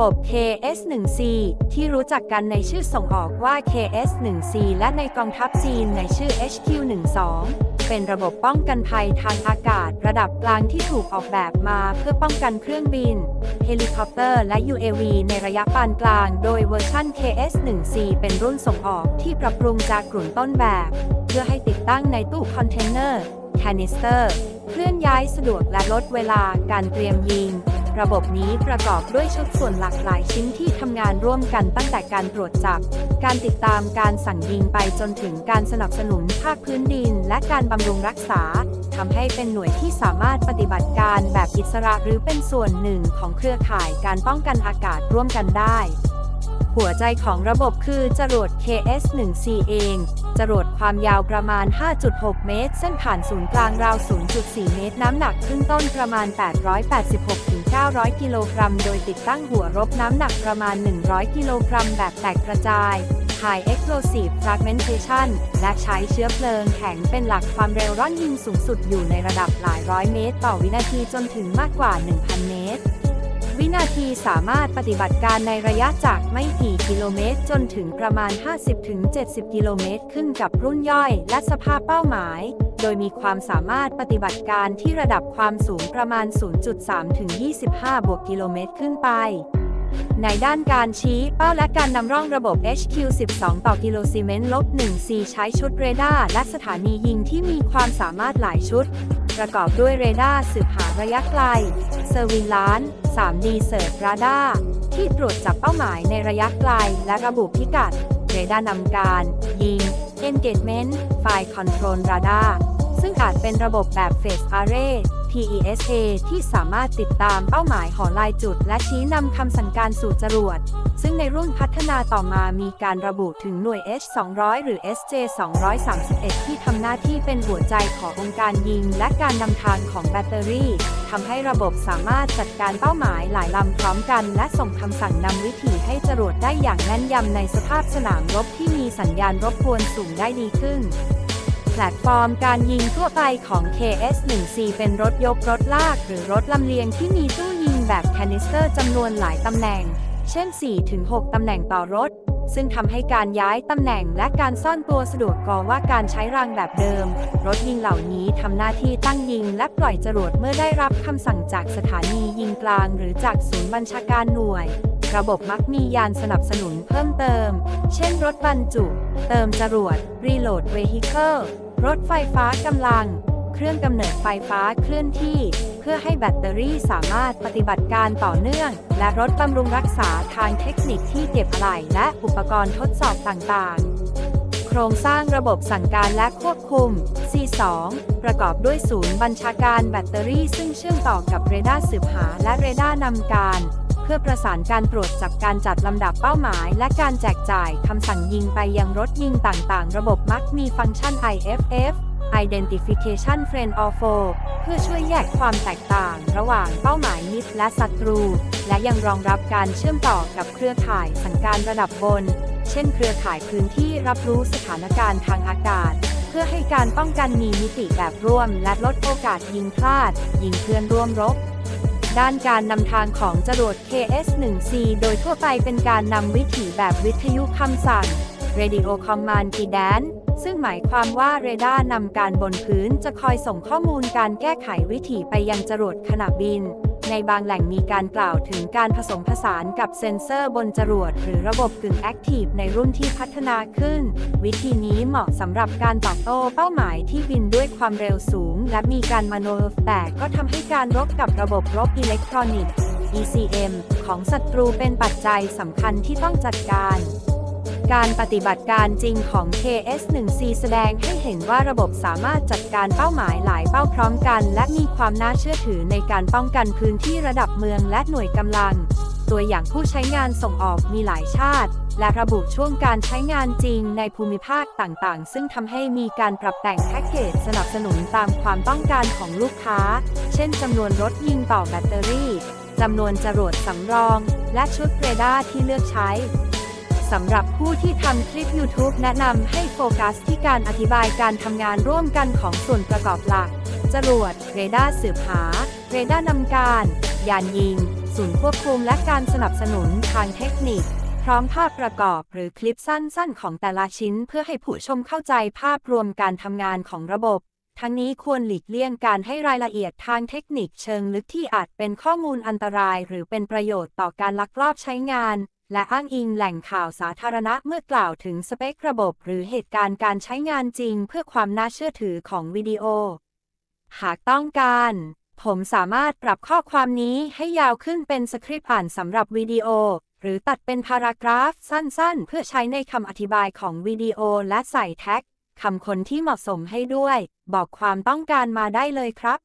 บบ KS-1C ที่รู้จักกันในชื่อส่งออกว่า KS-1C และในกองทัพจีนในชื่อ HQ-12 เป็นระบบป้องกันภัยทางอากาศระดับกลางที่ถูกออกแบบมาเพื่อป้องกันเครื่องบิน เฮลิคอปเตอร์ และ UAV ในระยะปานกลาง โดยเวอร์ชัน KS-1C เป็นรุ่นส่งออกที่ปรับปรุงจากกลุ่นต้นแบบ เพื่อให้ติดตั้งในตู้คอนเทนเนอร์ แคนิสเตอร์ เคลื่อนย้ายสะดวกและลดเวลาการเตรียมยิง ระบบนี้ประกอบด้วยชุดส่วนหลากหลายชิ้นที่ทำงานร่วมกันตั้งแต่การตรวจจับ การติดตามการสั่งยิงไปจนถึงการสนับสนุนภาคพื้นดิน และการบำรุงรักษาทำให้เป็นหน่วยที่สามารถปฏิบัติการแบบอิสระหรือเป็นส่วนหนึ่งของเครือข่ายการป้องกันอากาศร่วมกันได้ หัวใจของระบบคือจรวด KS-1C เอง จรวดความยาวประมาณ 5.6 เมตร เส้นผ่านศูนย์กลางราว 0.4 เมตร น้ำหนักขึ้นต้นประมาณ 886-900 กิโลกรัม โดยติดตั้งหัวรบน้ำหนักประมาณ 100 กิโลกรัมแบบแตกกระจาย High Explosive Fragmentation และใช้เชื้อเพลิงแข็งเป็นหลักความเร็วร่อนยิงสูงสุดอยู่ในระดับหลายร้อยเมตร ต่อวินาทีจนถึงมากกว่า 1,000 เมตร วินาทีสามารถปฏิบัติการในระยะจากไม่กี่กิโลเมตร จนถึงประมาณ 50-70 กิโลเมตร ขึ้นกับรุ่นย่อยและสภาพเป้าหมาย โดยมีความสามารถปฏิบัติการที่ระดับความสูงประมาณ 0.3-25 บวกกิโลเมตรขึ้นไป ในด้านการชี้เป้าและการนำร่องระบบ HQ12 ต่อกิโลซีเมนต์ลบ 1C ใช้ชุดเรดาร์และสถานียิงที่มีความสามารถหลายชุด ประกอบด้วยเรดาร์สืบหาระยะไกล เซอร์วิลาน 3D เซิร์ฟราดาร์ที่ตรวจจับเป้าหมายในระยะไกล และระบุพิกัด เรดาร์นำการ ยิง Engagement Fire Control Radar ซึ่งอาจเป็นระบบแบบ Phase Array PESA ที่สามารถติดตามเป้าหมายหอลายจุด และชี้นำคำสั่งการสู่จรวด ซึ่งในรุ่นพัฒนาต่อมามีการระบุถึงหน่วย H200 หรือ SJ231 ที่ทำหน้าที่เป็นหัวใจขององค์การยิง และการนำทางของแบตเตอรี่ทำให้ระบบสามารถจัดการเป้าหมายหลายลำพร้อมกัน และส่งคำสั่งนำวิถีให้จรวดได้อย่างแม่นยำในสภาพสนามรบที่มีสัญญาณรบกวนสูงได้ดีขึ้น แพลตฟอร์มการยิงทั่วไปของ KS-1C เป็นรถยกรถลาก หรือรถลำเลียงที่มีตู้ยิงแบบแคนิสเตอร์จำนวนหลายตำแหน่ง เช่น 4-6 ตำแหน่งต่อรถ ซึ่งทำให้การย้ายตำแหน่งและการซ่อนตัวสะดวกกว่าการใช้รางแบบเดิม รถยิงเหล่านี้ทำหน้าที่ตั้งยิงและปล่อยจรวดเมื่อได้รับคำสั่งจากสถานียิงกลาง หรือจากศูนย์บัญชาการหน่วย ระบบมักมียานสนับสนุนเพิ่มเติม เช่นรถบรรจุ เติมจรวด Reload Vehicle รถไฟฟ้ากำลัง เครื่องกำเนิดไฟฟ้าเคลื่อนที่ เพื่อให้แบตเตอรี่สามารถปฏิบัติการต่อเนื่อง และรถบำรุงรักษาทางเทคนิคที่เก็บอะไหล่และอุปกรณ์ทดสอบต่างๆโครงสร้างระบบสั่งการและควบคุม C2 ประกอบด้วยศูนย์บัญชาการแบตเตอรี่ซึ่งเชื่อมต่อกับเรดาร์สืบหาและเรดาร์นำการ พื่อประสานการตรวจจับการจัดลำดับเป้าหมาย และการแจกจ่ายคำสั่งยิงไปยังรถยิงต่างๆ ระบบมักมีฟังก์ชัน IFF Identification Friend or Foe เพื่อช่วยแยกความแตกต่าง ระหว่างเป้าหมายมิตรและศัตรู และยังรองรับการเชื่อมต่อกับเครือข่ายสั่งการระดับบน เช่น เครือข่ายพื้นที่รับรู้สถานการณ์ทางอากาศ เพื่อให้การป้องกันมีมิติแบบร่วม และลดโอกาสยิงพลาด ยิงเพื่อนร่วมรบ ด้านการนำทางของจรวด KS-1C โดยทั่วไปเป็นการนำวิถีแบบวิทยุคำสั่ง Radio Command Guidance ซึ่งหมายความว่าเรดาร์นำการบนพื้นจะคอยส่งข้อมูลการแก้ไขวิถีไปยังจรวดขณะบิน ในบางแหล่งมีการกล่าวถึงการผสมผสานกับเซ็นเซอร์บนจรวด หรือระบบกึ่งแอคทีฟในรุ่นที่พัฒนาขึ้น วิธีนี้เหมาะสำหรับการตอบโต้เป้าหมายที่บินด้วยความเร็วสูง และมีการมโนแต่ก็ทำให้การรบกับระบบรบอิเล็กทรอนิกส์ ECM ของศัตรูเป็นปัจจัยสำคัญที่ต้องจัดการการปฏิบัติการจริงของ KS-1C แสดงให้เห็นว่าระบบสามารถจัดการเป้าหมายหลายเป้าพร้อมกัน และมีความน่าเชื่อถือในการป้องกันพื้นที่ระดับเมืองและหน่วยกำลัง ตัวอย่างผู้ใช้งานส่งออกมีหลายชาติ และระบุช่วงการใช้งานจริงในภูมิภาคต่างๆ ซึ่งทำให้มีการปรับแต่งแพ็กเกจสนับสนุนตามความต้องการของลูกค้า เช่นจำนวนรถยิงต่อแบตเตอรี่จำนวนจรวดสำรอง และชุดเรดาร์ที่เลือกใช้สำหรับผู้ที่ทำคลิป YouTube แนะนำให้โฟกัสที่การอธิบายการทำงานร่วมกันของส่วนประกอบหลัก จรวด เรดาร์สืบหา เรดาร์นำการ ยานยิง ศูศูนย์ควบคุมและการสนับสนุนทางเทคนิค พร้อมภาพประกอบหรือคลิปสั้น ๆ ของแต่ละชิ้นเพื่อให้ผู้ชมเข้าใจภาพรวมการทำงานของระบบ ทั้งนี้ควรหลีกเลี่ยงการให้รายละเอียดทางเทคนิคเชิงลึกที่อาจเป็นข้อมูลอันตราย หรือเป็นประโยชน์ต่อการลักลอบใช้งาน และอ้างอิงแหล่งข่าวสาธารณะเมื่อกล่าวถึงสเปคระบบ หรือเหตุการณ์การใช้งานจริง เพื่อความน่าเชื่อถือของวิดีโอ หากต้องการ ผมสามารถปรับข้อความนี้ให้ยาวขึ้นเป็นสคริปต์อ่านสำหรับวิดีโอ หรือตัดเป็นพารากราฟสั้นๆ เพื่อใช้ในคำอธิบายของวิดีโอและใส่แท็กคำคนที่เหมาะสมให้ด้วย บอกความต้องการมาได้เลยครับ